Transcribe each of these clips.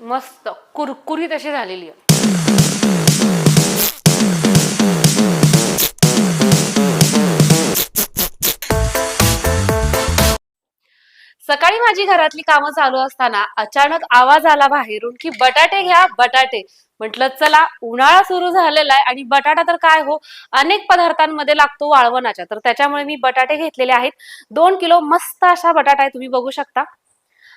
मस्त. कुरकुरीत अशी झालेली आहे. सकाळी माझी घरातली कामं चालू असताना अचानक आवाज आला बाहेरून की बटाटे घ्या बटाटे. म्हटलं चला उन्हाळा सुरू झालेला आहे आणि बटाटा तर काय हो? अनेक पदार्थांमध्ये लागतो वाळवणाच्या तर त्याच्यामुळे मी बटाटे घेतलेले आहेत. दोन किलो मस्त अशा बटाटा आहे. तुम्ही बघू शकता.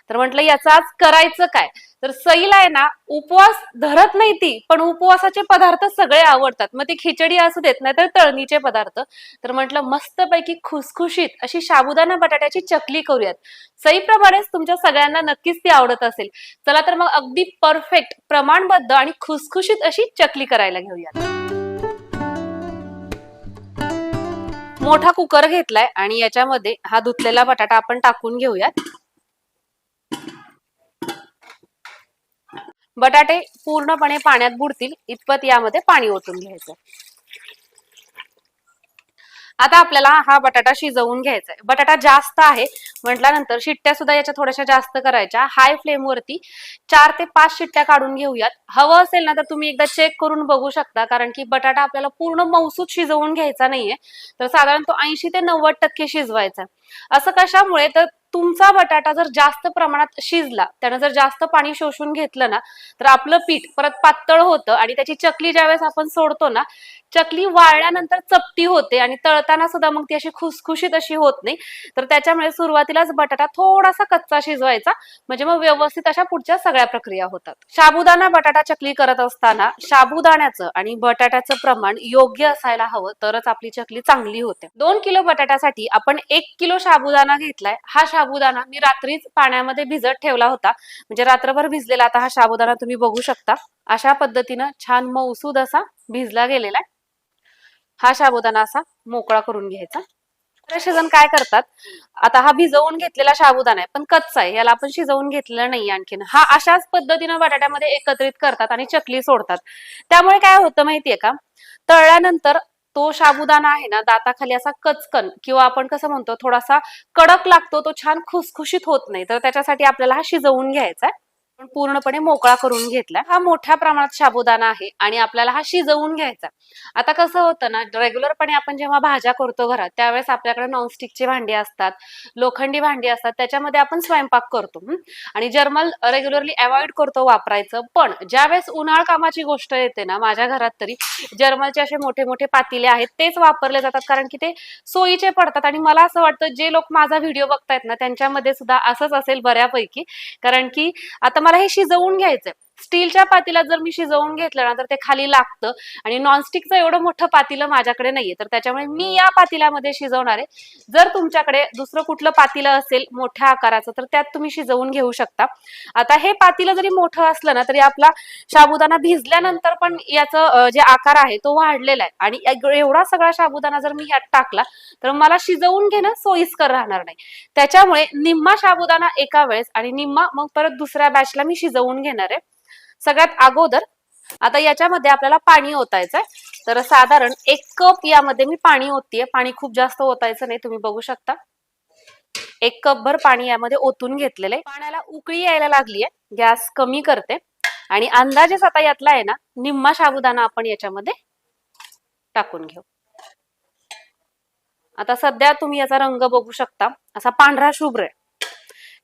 तर म्हटलं याचं आज करायचं काय? तर सईला आहे ना उपवास धरत नाही ती पण उपवासाचे पदार्थ सगळे आवडतात. मग ती खिचडी असू देत नाही तर तळणीचे पदार्थ. तर म्हटलं मस्तपैकी खुसखुशीत अशी साबुदाणा बटाट्याची चकली करूयात. सईप्रमाणेच तुमच्या सगळ्यांना नक्कीच ती आवडत असेल. चला तर मग अगदी परफेक्ट प्रमाणबद्ध आणि खुसखुशीत अशी चकली करायला घेऊयात. मोठा कुकर घेतलाय आणि याच्यामध्ये हा धुतलेला बटाटा आपण टाकून घेऊयात. बटाटे पूर्णपणे पाण्यात बुडतील इतपत यामध्ये पाणी ओतून घ्यायचं आता आपल्याला हा बटाटा शिजवून घ्यायचा आहे बटाटा जास्त आहे म्हटल्यानंतर शिट्ट्या सुद्धा याच्या थोड्याशा जास्त करायच्या. हाय फ्लेम वरती चार ते पाच शिट्ट्या काढून घेऊयात. हवं असेल ना तर तुम्ही एकदा चेक करून बघू शकता कारण की बटाटा आपल्याला पूर्ण मौसूद शिजवून घ्यायचा नाहीये. तर साधारण तो ऐंशी ते नव्वद टक्के शिजवायचा असं कशामुळे? तर तुमचा बटाटा जर जास्त प्रमाणात शिजला त्यानं जर जास्त पाणी शोषून घेतलं ना तर आपलं पीठ परत पातळ होतं आणि त्याची चकली ज्यावेळेस आपण सोडतो ना चकली वाळल्यानंतर चपटी होते आणि तळताना सुद्धा मग ती अशी खुसखुशीत अशी होत नाही. तर त्याच्यामुळे सुरुवातीलाच बटाटा थोडासा कच्चा शिजवायचा. म्हणजे मग व्यवस्थित अशा पुढच्या सगळ्या प्रक्रिया होतात. साबुदाणा बटाटा चकली करत असताना साबुदाण्याचं आणि बटाट्याचं प्रमाण योग्य असायला हवं तरच आपली चकली चांगली होते. दोन किलो बटाट्यासाठी आपण एक किलो साबुदाणा घेतलाय. हा साबुदाणा मी रात्रीच पाण्यामध्ये भिजत ठेवला होता. म्हणजे रात्रभर भिजलेला आता हा साबुदाणा तुम्ही बघू शकता. अशा पद्धतीनं छान मौसूद असा भिजला गेलेला आहे. हा साबुदाणा असा मोकळा करून घ्यायचा. बरेचसे जण काय करतात आता हा भिजवून घेतलेला साबुदाणा आहे पण कच्चा आहे याला आपण शिजवून घेतलेला नाही आणखीन. हा अशाच पद्धतीनं बटाट्यामध्ये एकत्रित करतात आणि चकली सोडतात. त्यामुळे काय होतं माहितीये का? तळल्यानंतर तो साबुदाणा आहे ना दाताखाली असा कचकन किंवा आपण कसं म्हणतो थोडासा कडक लागतो तो छान खुसखुशीत होत नाही. तर त्याच्यासाठी आपल्याला हा शिजवून घ्यायचा आहे. आपण पूर्णपणे मोकळा करून घेतला हा मोठ्या प्रमाणात साबुदाणा आहे आणि आपल्याला हा शिजवून घ्यायचा आता कसं होतं ना रेग्युलरपणे आपण जेव्हा भाज्या करतो घरात त्यावेळेस आपल्याकडे नॉनस्टिकची भांडी असतात लोखंडी भांडी असतात त्याच्यामध्ये आपण स्वयंपाक करतो. आणि जर्मल रेग्युलरली अवॉइड करतो वापरायचं. पण ज्यावेळेस उन्हाळ कामाची गोष्ट येते ना माझ्या घरात तरी जर्मलचे असे मोठे मोठे पातिले आहेत तेच वापरले जातात. कारण की ते सोयीचे पडतात आणि मला असं वाटतं जे लोक माझा व्हिडिओ बघतायत ना त्यांच्यामध्ये सुद्धा असंच असेल बऱ्यापैकी. कारण की आता मला हे शिजवून घ्यायचंय. स्टीलच्या पातीलात जर मी शिजवून घेतलं ना तर ते खाली लागतं. आणि नॉनस्टिकचं एवढं मोठं पातीलं माझ्याकडे नाहीये. तर त्याच्यामुळे मी या पातीलामध्ये शिजवणार आहे. जर तुमच्याकडे दुसरं कुठलं पातीलं असेल मोठ्या आकाराचं तर त्यात तुम्ही शिजवून घेऊ शकता. आता हे पातीलं जरी मोठं असलं ना तरी आपला साबुदाणा भिजल्यानंतर पण याचं जे आकार आहे तो वाढलेला आहे. आणि एवढा सगळा साबुदाणा जर मी यात टाकला तर मला शिजवून घेणं सोयीस्कर राहणार नाही. त्याच्यामुळे निम्मा साबुदाणा एका वेळेस आणि निम्मा मग परत दुसऱ्या बॅचला मी शिजवून घेणार आहे. सगळ्यात अगोदर. आता याच्यामध्ये आपल्याला पाणी ओतायचंय. तर साधारण एक कप यामध्ये मी पाणी ओततीये. पाणी खूप जास्त ओतायचं नाही तुम्ही बघू शकता. एक कप भर पाणी यामध्ये ओतून घेतलेलं आहे. पाण्याला उकळी यायला लागलीये. गॅस कमी करते. आणि अंदाजेच आता यातला आहे ना निम्मा साबुदाणा आपण याच्यामध्ये टाकून घेऊ. आता सध्या तुम्ही याचा रंग बघू शकता. असा पांढरा शुभ्र आहे.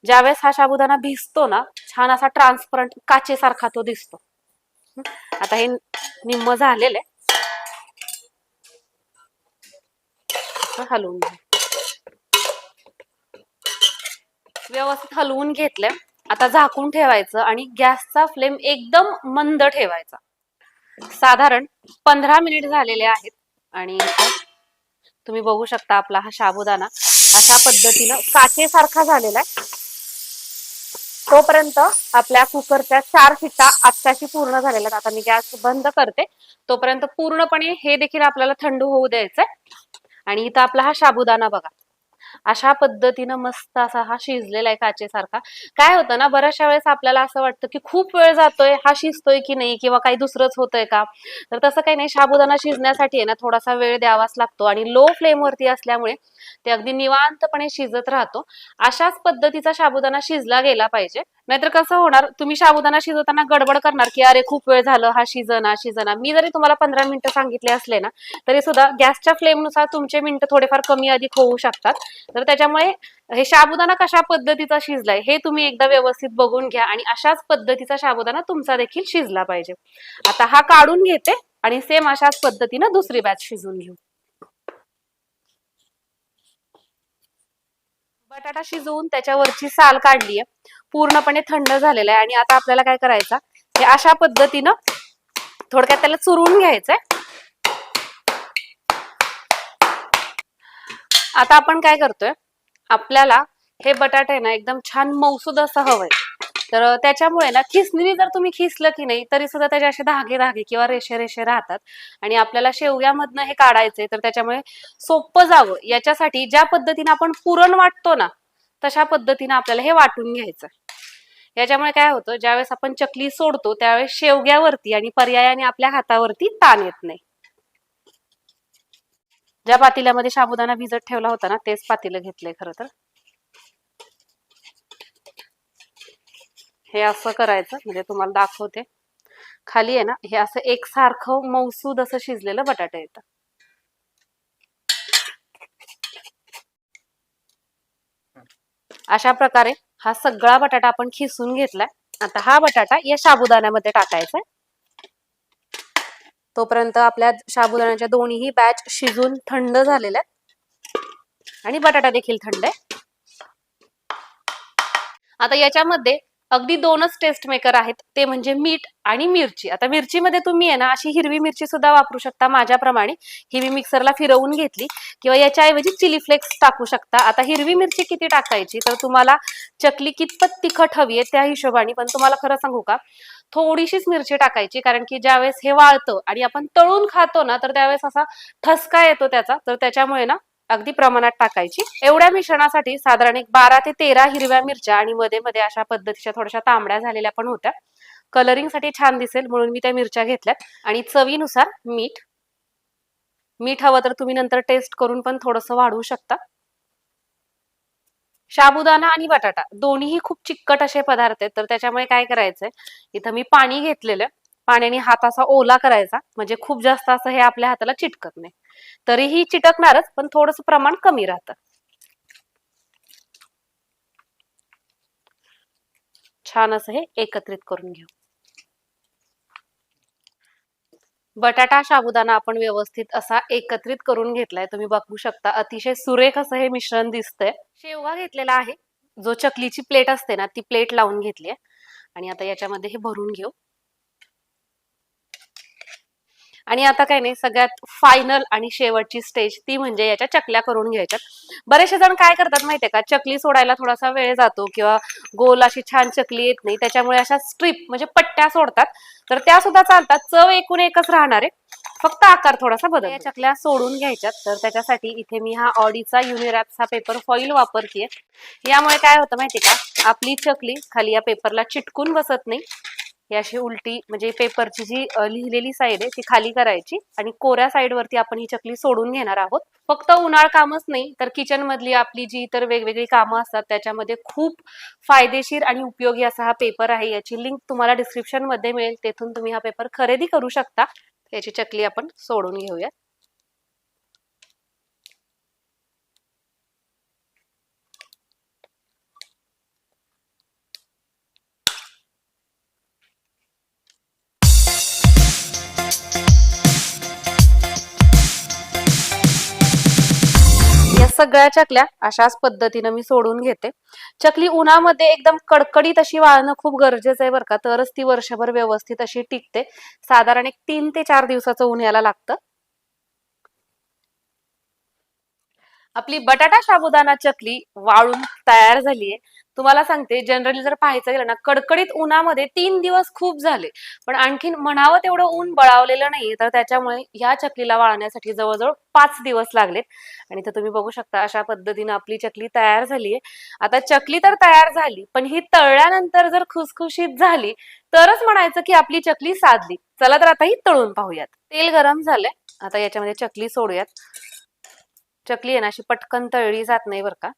ज्यावेळेस हा साबुदाणा भिजतो ना छान असा ट्रान्सपरंट काचेसारखा तो दिसतो. आता हे निम्म झालेलं. आहे हलवून व्यवस्थित हलवून घेतलंय. आता झाकून ठेवायचं आणि गॅसचा फ्लेम एकदम मंद ठेवायचा. साधारण पंधरा मिनिट झालेले आहेत आणि तुम्ही बघू शकता आपला हा शाबुदाना अशा पद्धतीनं काचेसारखा झालेला आहे. तोपर्यंत आपल्या कुकरच्या चार शिट्टा आत्ताशी पूर्ण झालेल्या आता मी गॅस बंद करते. तोपर्यंत पूर्णपणे हे देखील आपल्याला थंड होऊ द्यायचंय. आणि इथं आपला हा साबुदाणा बघा. अशा पद्धतीनं मस्त असा हा शिजलेला आहे काचेसारखा. काय होतं ना बऱ्याचशा वेळेस आपल्याला असं वाटतं की खूप वेळ जातोय हा शिजतोय की नाही किंवा काही दुसरंच होतंय का? तर तसं काही नाही साबुदाणा शिजण्यासाठी आहे ना थोडासा वेळ द्यावाच लागतो. आणि लो फ्लेम वरती असल्यामुळे ते अगदी निवांतपणे शिजत राहतो. अशाच पद्धतीचा साबुदाणा शिजला गेला पाहिजे. नाहीतर कसं होणार? तुम्ही साबुदाणा शिजवताना गडबड करणार की अरे खूप वेळ झालं. हा शिजना शिजना मी जरी तुम्हाला पंधरा मिनिटं सांगितले असले ना तरी सुद्धा गॅसच्या फ्लेमनुसार तुमचे मिनिटं थोडेफार कमी अधिक होऊ शकतात. तर त्याच्यामुळे हे साबुदाणा कशा पद्धतीचा शिजलाय हे तुम्ही एकदा व्यवस्थित बघून घ्या आणि अशाच पद्धतीचा साबुदाणा तुमचा देखील शिजला पाहिजे. आता हा काढून घेते आणि सेम अशाच पद्धतीनं दुसरी बॅच शिजून घेऊ. बटाटा शिजवून त्याच्यावरची साल काढली आहे. पूर्णपणे थंड झालेला आहे. आणि आता आपल्याला काय करायचं हे अशा पद्धतीनं थोडक्यात त्याला चुरून घ्यायचंय. आता आपण काय करतोय? आपल्याला हे बटाटे ना एकदम छान मौसूद असं हवंय. तर त्याच्यामुळे ना खिसणी जर तुम्ही खिसलं की नाही तरी सुद्धा त्याचे असे धागे धागे किंवा रेषे रेषे राहतात. आणि आपल्याला शेवग्यामधनं हे काढायचंय तर त्याच्यामुळे सोपं जावं. याच्यासाठी ज्या पद्धतीने आपण पुरण वाटतो ना तशा पद्धतीने आपल्याला हे वाटून घ्यायचं. याच्यामुळे काय होतं ज्यावेळेस आपण चकली सोडतो त्यावेळेस शेवग्यावरती आणि पर्यायाने आपल्या हातावरती ताण येत नाही. ज्या पातेल्यामध्ये साबुदाणा भिजत ठेवला होता ना तेच पातेलं घेतलंय खरं तर. हे असं करायचं म्हणजे तुम्हाला दाखवते. खाली आहे ना हे असं एकसारखं मौसूद असं शिजलेलं बटाटा येतं. अशा प्रकारे हा सगळा बटाटा आपण खिसून घेतलाय. आता हा बटाटा या साबुदाण्यामध्ये टाकायचा आहे. तोपर्यंत आपल्या साबुदाण्याच्या दोन्हीही बॅच शिजून थंड झालेल्या आहेत. आणि बटाटा देखील थंड आहे. आता याच्यामध्ये अगदी दोनच टेस्ट मेकर आहेत ते म्हणजे मीठ आणि मिरची. आता मिरचीमध्ये तुम्ही आहे ना अशी हिरवी मिरची सुद्धा वापरू शकता माझ्याप्रमाणे. ही मी मिक्सरला फिरवून घेतली. किंवा याच्याऐवजी चिली फ्लेक्स टाकू शकता. आता हिरवी मिरची किती टाकायची? तर तुम्हाला चकली कितपत तिखट हवी आहे त्या हिशोबाने पण तुम्हाला खरं सांगू का? थोडीशीच मिरची टाकायची कारण की ज्यावेळेस हे वाळतं आणि आपण तळून खातो ना तर त्यावेळेस असा ठसका येतो त्याचा. तर त्याच्यामुळे ना अगदी प्रमाणात टाकायची. एवढ्या मिश्रणासाठी साधारण एक बारा ते तेरा हिरव्या मिरच्या आणि मध्ये मध्ये अशा पद्धतीच्या थोड्याशा तांबड्या झालेल्या पण होत्या. कलरिंगसाठी छान दिसेल म्हणून मी त्या मिरच्या घेतल्यात. आणि चवीनुसार मीठ. मीठ हवं तर तुम्ही नंतर टेस्ट करून पण थोडंसं वाढवू शकता. शाबुदाना आणि बटाटा दोन्हीही खूप चिकट असे पदार्थ आहेत. तर त्याच्यामुळे काय करायचंय? इथं मी पाणी घेतलेलं पाण्याने हात असा ओला करायचा. म्हणजे खूप जास्त असं हे आपल्या हाताला चिटकत नाही. तरीही चिटकणारच पण थोडस प्रमाण कमी राहतं. छान असं हे एकत्रित करून घेऊ. बटाटा साबुदाणा आपण व्यवस्थित असा एकत्रित करून घेतलाय. तुम्ही बघू शकता अतिशय सुरेख असं हे मिश्रण दिसतंय. शेवगा घेतलेला आहे. जो चकलीची प्लेट असते ना ती प्लेट लावून घेतली आणि आता याच्यामध्ये हे भरून घेऊ. आणि आता काय नाही सगळ्यात फायनल आणि शेवटची स्टेज ती म्हणजे याच्या चकल्या करून घ्यायच्यात. बरेचसे जण काय करतात माहितीये का चकली सोडायला थोडासा वेळ जातो किंवा गोल अशी छान चकली येत नाही त्याच्यामुळे अशा स्ट्रीप म्हणजे पट्ट्या सोडतात. तर त्या सुद्धा चालतात चव एकूण एकच राहणार आहे. फक्त आकार थोडासा बदल या चकल्या सोडून घ्यायच्यात तर त्याच्यासाठी इथे मी हा ऑडीचा युनिरॅप्सचा पेपर फॉईल वापरतेय. यामुळे काय होतं माहिती का आपली चकली खाली या पेपरला चिटकून बसत नाही. अशी उलटी म्हणजे पेपरची जी लिहिलेली साईड आहे ती खाली करायची आणि कोऱ्या साईडवरती आपण ही चकली सोडून घेणार आहोत. फक्त उन्हाळ कामच नाही तर किचन मधली आपली जी इतर वेगवेगळी कामं असतात त्याच्यामध्ये खूप फायदेशीर आणि उपयोगी असा हा पेपर आहे. याची लिंक तुम्हाला डिस्क्रिप्शनमध्ये मिळेल तेथून तुम्ही हा पेपर खरेदी करू शकता. याची चकली आपण सोडून घेऊया सगळ्या चकल्या अशाच पद्धतीनं मी सोडून घेते. चकली उन्हामध्ये एकदम कडकडीत अशी वाळणं खूप गरजेचं आहे बरं का तरच ती वर्षभर व्यवस्थित अशी टिकते. साधारण एक तीन ते चार दिवसाचं ऊन याला लागतं. आपली बटाटा साबुदाणा चकली वाळून तयार झालीये. तुम्हाला सांगते जनरली जर पाहायचं गेलं ना कडकडीत उन्हामध्ये तीन दिवस खूप झाले. पण आणखीन म्हणावं तेवढं ऊन बळावलेलं नाहीये तर त्याच्यामुळे ह्या चकलीला वाळण्यासाठी जवळजवळ पाच दिवस लागलेत. आणि तर तुम्ही बघू शकता अशा पद्धतीनं आपली चकली तयार झालीये. आता चकली तर तयार झाली पण ही तळल्यानंतर जर खुसखुशीत झाली तरच म्हणायचं की आपली चकली साधली. चला तर आता ही तळून पाहूयात. तेल गरम झालंय. आता याच्यामध्ये चकली सोडूयात. चकली आहे ना अशी पटकन तळली जात नाही बरं का.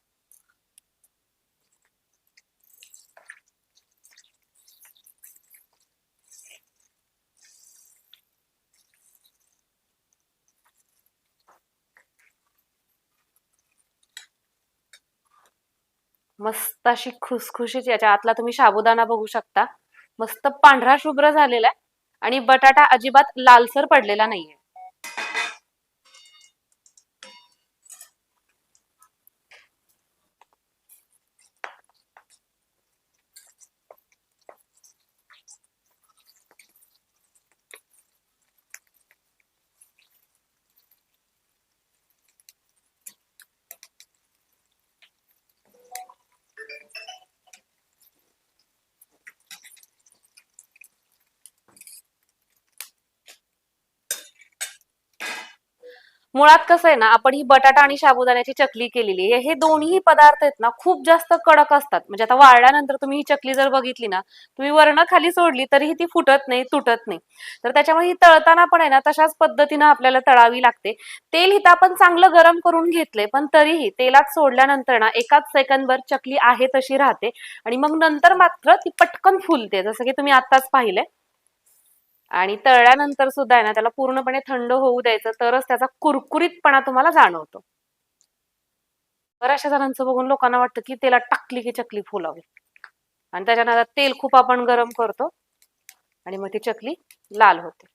मस्त अशी खुसखुशीत याच्या आतला तुम्ही साबुदाणा बघू शकता. मस्त पांढरा शुभ्र झालेला आहे आणि बटाटा अजिबात लालसर पडलेला नाहीये. मुळात कसं आहे ना आपण ही बटाटा आणि साबुदाण्याची चकली केलेली आहे. हे दोन्ही पदार्थ आहेत ना खूप जास्त कडक असतात. म्हणजे आता वाळल्यानंतर तुम्ही ही चकली जर बघितली ना तुम्ही वरण खाली सोडली तरीही ती फुटत नाही तुटत नाही. तर त्याच्यामुळे ही तळताना पण आहे ना तशाच पद्धतीनं आपल्याला तळावी लागते. तेल हिथं आपण चांगलं गरम करून घेतलंय पण तरीही तेलात सोडल्यानंतर ना एकाच सेकंदभर चकली आहे तशी राहते. आणि मग नंतर मात्र ती पटकन फुलते जसं की तुम्ही आत्ताच पाहिलंय. आणि तळल्यानंतर सुद्धा आहे ना त्याला पूर्णपणे थंड होऊ द्यायचं तरच त्याचा कुरकुरीतपणा तुम्हाला जाणवतो. बऱ्याचशा जणांचं बघून लोकांना वाटतं की तेला टाकली की चकली फुलावी. आणि त्याच्यानंतर तेल खूप आपण गरम करतो आणि मग ती चकली लाल होते.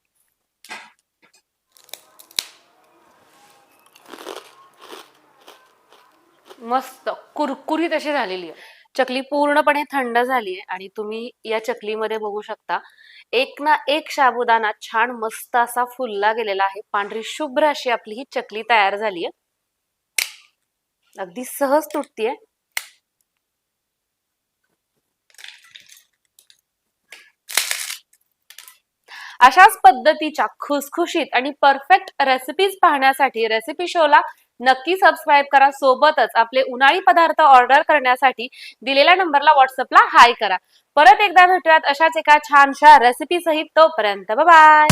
मस्त कुरकुरीत अशी झालेली आहे. चकली पूर्णपणे थंड झाली आहे आणि तुम्ही या चकलीमध्ये बघू शकता एक ना एक साबुदाणा छान मस्त असा फुलला गेलेला आहे. पांढरी शुभ्र अशी आपली ही चकली तयार झाली आहे अगदी सहज तुटतीये. अशाच पद्धतीच्या खुसखुशीत आणि परफेक्ट रेसिपीज पाहण्यासाठी रेसिपी शोला नक्की सबस्क्राईब करा. सोबतच आपले उन्हाळी पदार्थ ऑर्डर करण्यासाठी दिलेल्या नंबरला व्हॉट्सअपला हाय करा. परत एकदा भेटूयात अशाच एका छानशा रेसिपी सहित तोपर्यंत बाय